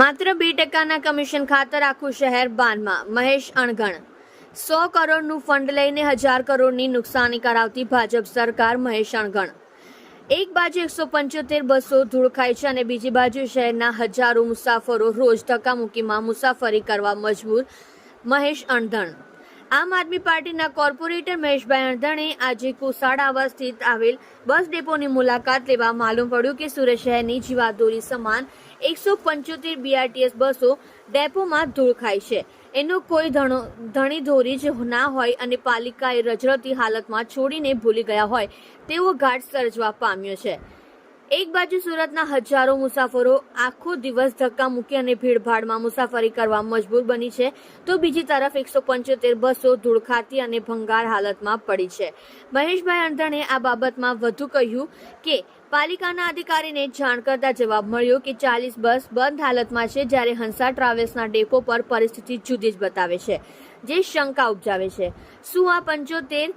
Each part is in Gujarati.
માત્ર બે ટકાના કમિશન ખાતર આખું શહેર બાનમાં. મહેશ અણગણ. સો કરોડનું ફંડ લઈને હજાર કરોડની નુકસાની કરાવતી ભાજપ સરકાર મહેશ અણગણ. એક બાજુ એકસો પંચોતેર બસો ધૂળ ખાય છે અને બીજી બાજુ શહેરના હજારો મુસાફરો રોજ ધક્કામુક્કીમાં મુસાફરી કરવા મજબૂર. મહેશ અણધણ આમ આદમી પાર્ટીના કોર્પોરેટર મહેશભાઈ અણધણે આજે કોસાડ સ્થિત આવેલ બસ ડેપોની મુલાકાત લેવા માલુમ પડ્યું કે સુરત શહેરની જીવાદોરી સમાન એકસો પંચોતેર બીઆરટીએસ બસો ડેપોમાં ધૂળ ખાય છે. એનો કોઈ ધણો, ધણી ધોરી જ ના હોય અને પાલિકાએ રજરતી હાલતમાં છોડીને ભૂલી ગયા હોય તેવો ઘાટ સર્જવા પામ્યો છે. એક બાજુ સુરતના હજારો મુસાફરો આખો દિવસ ધક્કા મૂકી અને ભીડભાડમાં મુસાફરી કરવા મજબૂર બની છે, તો બીજી તરફ એકસો પંચોતેર બસો ધૂળખાતી અને ભંગાર હાલતમાં પડી છે. મહેશભાઈ અંધણે આ બાબતમાં વધુ કહ્યું કે, પાલિકાના અધિકારીને જાણ કરતા જવાબ મળ્યો કે ચાલીસ બસ બંધ હાલતમાં છે જ્યારે હંસા ટ્રાવેલ્સના ડેપો પર પરિસ્થિતિ જુદી જ બતાવે છે, જે શંકા ઉપજાવે છે. શું આ પંચોતેર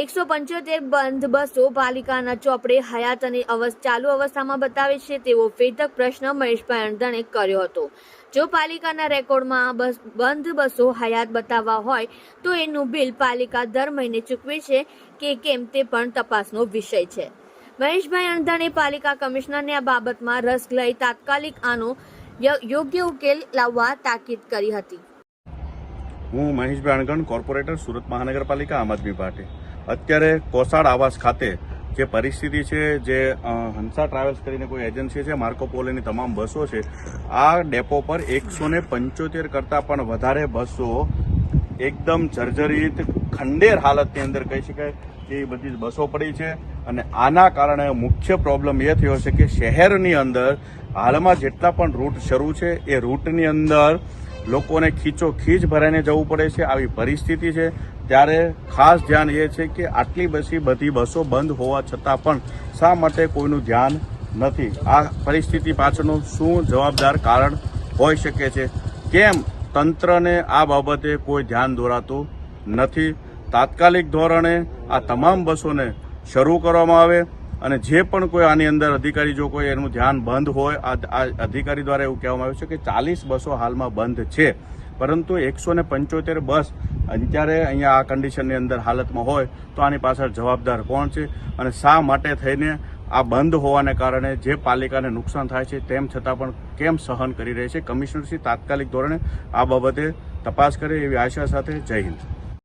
એકસો પંચોતેર બંધ બસો પાલિકાના ચોપડે હયાત અને ચાલુ અવસ્થામાં બતાવે છે તેવો ફેતક પ્રશ્ન મહેશભાઈ અણધણે કર્યો હતો. જો પાલિકાના રેકોર્ડમાં બંધ બસો હયાત બતાવવા હોય, તો એનું બિલ પાલિકા દર મહિને ચૂકવે છે કે કેમ તે પણ તપાસનો વિષય છે. મહેશભાઈ અણધણે પાલિકા કમિશનરને આ બાબતમાં રસ લઈ તાત્કાલિક આનો યોગ્ય ઉકેલ લાવવા તાકીદ કરી હતી. હું મહેશભાઈ અણગણ કોર્પોરેટર, સુરત મહાનગરપાલિકા, આમ આદમી પાર્ટી. અત્યારે કોસાડ આવાસ ખાતે જે પરિસ્થિતિ છે, જે હંસા ટ્રાવેલ્સ કરીને કોઈ એજન્સી છે માર્કોપોલોની તમામ બસો છે, આ ડેપો પર એકસો ને પંચોતેર કરતાં પણ વધારે બસો એકદમ જર્જરિત ખંડેર હાલતની અંદર કહી શકાય કે એ બધી બસો પડી છે અને આના કારણે મુખ્ય પ્રોબ્લેમ એ થયો છે કે શહેરની અંદર હાલમાં જેટલા પણ રૂટ શરૂ છે, એ રૂટની અંદર લોકોને ખીચો ખીચ ભરાઈને જવું પડે છે, આવી પરિસ્થિતિ છે. ત્યારે ખાસ ધ્યાન એ છે કે આટલી બસી બધી બસો બંધ હોવા છતાં પણ શા માટે કોઈનું ધ્યાન નથી? આ પરિસ્થિતિ પાછળનું શું જવાબદાર કારણ હોઈ શકે છે? કેમ તંત્રને આ બાબતે કોઈ ધ્યાન દોરાતું નથી? તાત્કાલિક ધોરણે આ તમામ બસોને શરૂ કરવામાં આવે. અને જે પણ કોઈ આની અંદર અધિકારી જો કોઈ એનું ધ્યાન બંધ હોય, આ અધિકારી દ્વારા એવું કહેવામાં આવ્યું છે કે ચાલીસ બસો હાલમાં બંધ છે. પરંતુ એકસો પંચોતેર બસ અત્યારે અહીંયા આ કન્ડિશનની અંદર હાલતમાં હોય તો આની પાછળ જવાબદાર કોણ છે અને શા માટે થઈને આ બંધ હોવાને કારણે જે પાલિકાને નુકસાન થાય છે તેમ છતાં પણ કેમ સહન કરી રહી છે? કમિશનરશ્રી તાત્કાલિક ધોરણે આ બાબતે તપાસ કરે એવી આશા સાથે જય હિન્દ.